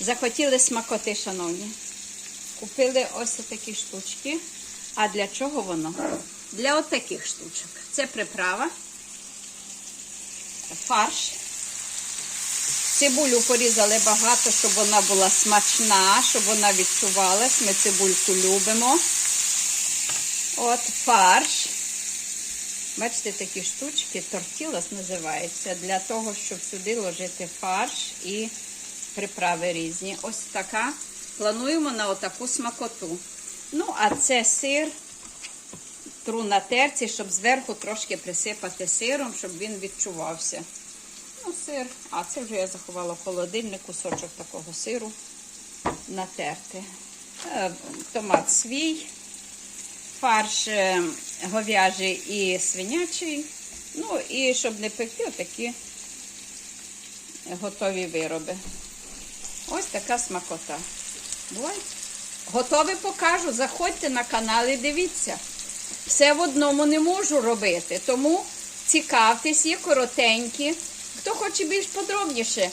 Захотіли смакоти, шановні. Купили ось такі штучки. А для чого воно? Для отаких штучок. Це приправа, фарш. Цибулю порізали багато, щоб вона була смачна, щоб вона відчувалась. Ми цибульку любимо. От фарш. Бачите, такі штучки, тортілос називається, для того, щоб сюди ложити фарш і приправи різні. Ось така. Плануємо на отаку смакоту. Ну, а це сир. Тру на терці, щоб зверху трошки присипати сиром, щоб він відчувався. Ну, сир. А це вже я заховала в холодильник, кусочок такого сиру натерти. Е, Томат свій, фарш е, говяжий і свинячий. Ну і щоб не пекти, отакі готові вироби. Ось така смакота. Бувайте. Готові покажу. Заходьте на канал і дивіться. Все в одному не можу робити, тому цікавтесь, є коротенькі. Хто хоче більш подробніше,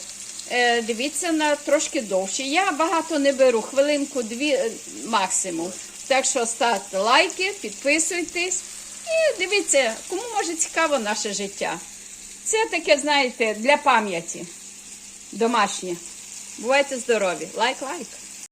е, дивіться на трошки довше. Я багато не беру, хвилинку, дві е, максимум. Так що ставте лайки, підписуйтесь і дивіться, кому може цікаво наше життя. Це таке, знаєте, для пам'яті домашнє. Бувайте здорові! Лайк, лайк!